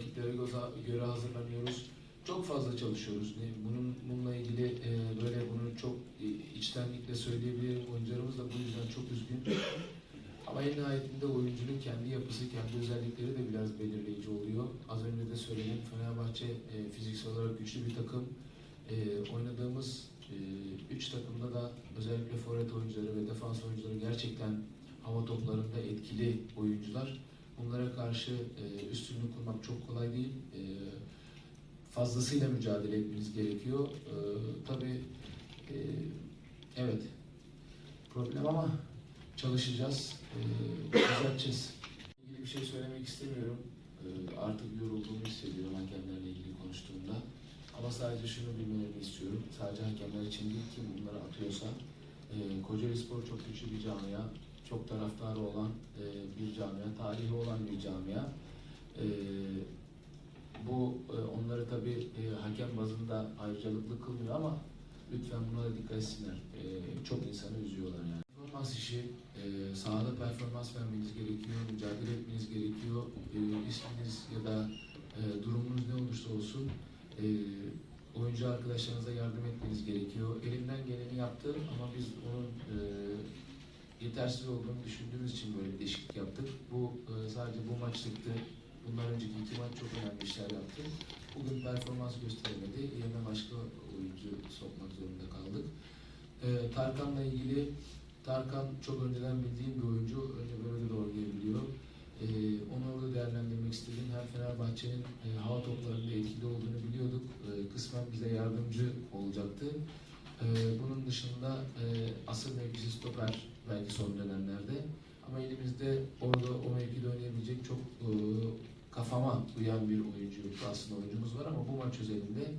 rakiplere göze- göre hazırlanıyoruz. Çok fazla çalışıyoruz. Bunun bununla ilgili e, böyle bunu çok e, içtenlikle söyleyebilirim. Oyuncularımız da bu yüzden çok üzgün. Ama en nihayetinde oyuncunun kendi yapısı, kendi özellikleri de biraz belirleyici oluyor. Az önce de söyledim. Fenerbahçe e, fiziksel olarak güçlü bir takım. E, oynadığımız 3 takımda da özellikle forvet oyuncuları ve defans oyuncuları gerçekten hava toplarında etkili oyuncular. Bunlara karşı e, üstünlük kurmak çok kolay değil. E, fazlasıyla mücadele etmeniz gerekiyor. E, tabii e, evet problem ama çalışacağız. E, düzelteceğiz. İlgili bir şey söylemek istemiyorum. E, artık yorulduğumu hissediyorum hakemlerle ilgili konuştuğumda. Ama sadece şunu bilmelerini istiyorum. Sadece hakemler için değil kim bunları atıyorsa. E, Kocaeli Spor çok güçlü bir camia. Çok taraftarı olan e, bir camia. Tarihi olan bir camia. E, bu e, onları tabii e, hakem bazında ayrıcalıklı kılmıyor ama lütfen buna da dikkat etsinler. E, çok insanı üzüyorlar yani. Performans işi, e, sahada performans vermeniz gerekiyor, mücadele etmeniz gerekiyor. E, isminiz ya da e, durumunuz ne olursa olsun e, oyuncu arkadaşlarınıza yardım etmeniz gerekiyor. Elimden geleni yaptı ama biz onun yetersiz olduğunu düşündüğümüz için böyle değişiklik yaptık. Bu e, sadece bu maçlıktı. Bundan önceki iki maç çok önemli işler yaptı. Bugün performans gösteremedi. Yerine başka oyuncu sokmak zorunda kaldık. E, Tarkan'la ilgili Tarkan çok önceden bildiğim bir oyuncu. Önce böyle de oynayabiliyor. Ee, onu orada değerlendirmek istedim. Hem Fenerbahçe'nin e, hava toplarında etkili olduğunu biliyorduk. Ee, kısmen bize yardımcı olacaktı. Ee, bunun dışında e, asıl mevkisi stoper belki son dönemlerde. Ama elimizde orada o mevkide oynayabilecek çok e, kafama uyan bir oyuncu aslında oyuncumuz var ama bu maç özelinde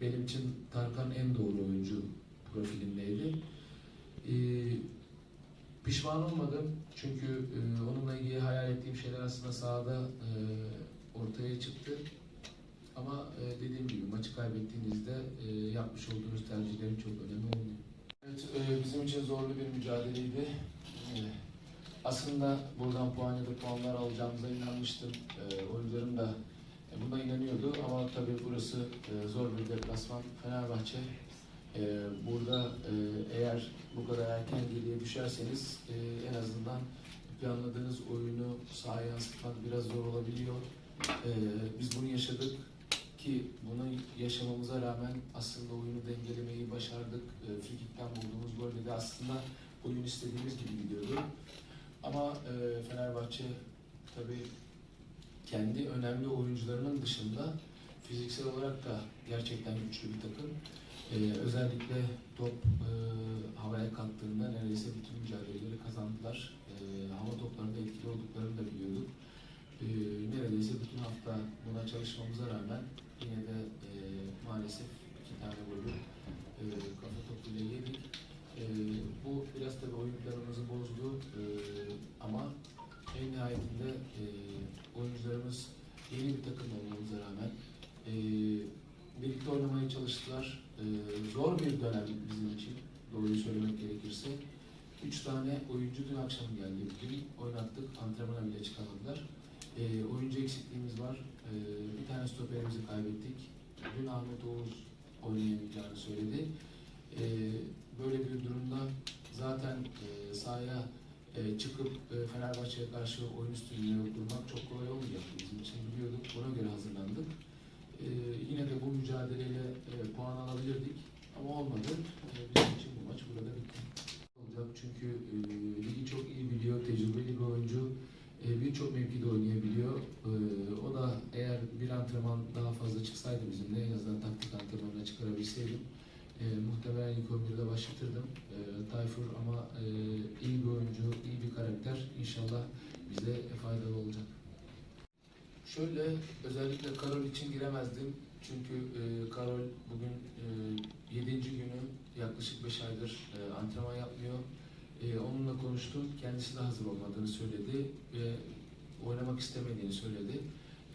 benim için Tarkan en doğru oyuncu profilindeydi. Ee, pişman olmadım çünkü e, onunla ilgili hayal ettiğim şeyler aslında sahada e, ortaya çıktı. Ama e, dediğim gibi maçı kaybettiğinizde e, yapmış olduğunuz tercihlerin çok önemi olmuyor. Evet, e, bizim için zorlu bir mücadeleydi. E, aslında buradan puan ya da puanlar alacağımıza inanmıştım. E, oyuncularım da e, buna inanıyordu ama tabii burası e, zor bir deplasman. Fenerbahçe ee, burada e, eğer bu kadar erken geriye düşerseniz e, en azından planladığınız oyunu sahaya yansıtmak biraz zor olabiliyor. Ee, biz bunu yaşadık ki bunu yaşamamıza rağmen aslında oyunu dengelemeyi başardık. E, Frikik'ten bulduğumuz golle de aslında oyun istediğimiz gibi gidiyordu. Ama e, Fenerbahçe tabii kendi önemli oyuncularının dışında fiziksel olarak da gerçekten güçlü bir takım. Ee, özellikle top e, havaya kalktığında neredeyse bütün mücadeleleri kazandılar. Ee, hava toplarında etkili olduklarını da biliyorduk. Ee, neredeyse bütün hafta buna çalışmamıza rağmen e, maalesef iki tane golü e, kafa topuyla yedik. E, bu biraz tabii oyun planımızı bozdu E, ama en nihayetinde e, oyuncularımız yeni bir takım olmamıza rağmen e, birlikte oynamaya çalıştılar. Ee, zor bir dönem bizim için, doğruyu söylemek gerekirse. Üç tane oyuncu dün akşam geldi. Bugün oynattık, antrenmana bile çıkamadılar. Ee, oyuncu eksikliğimiz var. Ee, bir tane stoperimizi kaybettik. Dün Ahmet Oğuz oynayamayacağını söyledi. Ee, böyle bir durumda zaten e, sahaya e, çıkıp e, Fenerbahçe'ye karşı oyun üstünlüğü kurmak çok kolay olmayacak bizim için biliyorduk. Buna göre hazırlandık. Ee, yine de bu mücadeleyle e, puan alabilirdik ama olmadı. Ee, bizim için bu maç burada bitti. Olacak çünkü e, ligi çok iyi biliyor, tecrübeli bir oyuncu. E, Birçok mevkide oynayabiliyor. E, o da eğer bir antrenman daha fazla çıksaydı bizimle en azından taktik antrenmanına çıkarabilseydim e, muhtemelen ilk 11'de başlatırdım. E, Tayfur ama e, iyi bir oyuncu, iyi bir karakter. İnşallah bize faydalı olacak. Şöyle özellikle Karol için giremezdim. Çünkü e, Karol bugün e, 7. günü yaklaşık 5 aydır e, antrenman yapmıyor. E, onunla konuştum. Kendisi de hazır olmadığını söyledi ve oynamak istemediğini söyledi.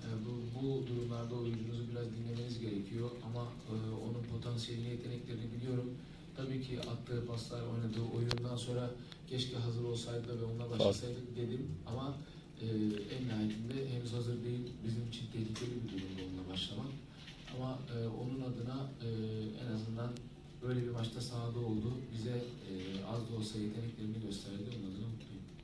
E, bu, bu durumlarda oyuncunuzu biraz dinlemeniz gerekiyor ama e, onun potansiyelini, yeteneklerini biliyorum. Tabii ki attığı paslar, oynadığı oyundan sonra keşke hazır olsaydı ve onunla başlasaydık dedim ama e, en nihayetinde henüz hazır değil. Bizim için tehlikeli bir durumda onunla başlamak. Ama e, onun adına e, en azından böyle bir maçta sahada oldu. Bize e, az da olsa yeteneklerini gösterdi. Onun adına mutluyum.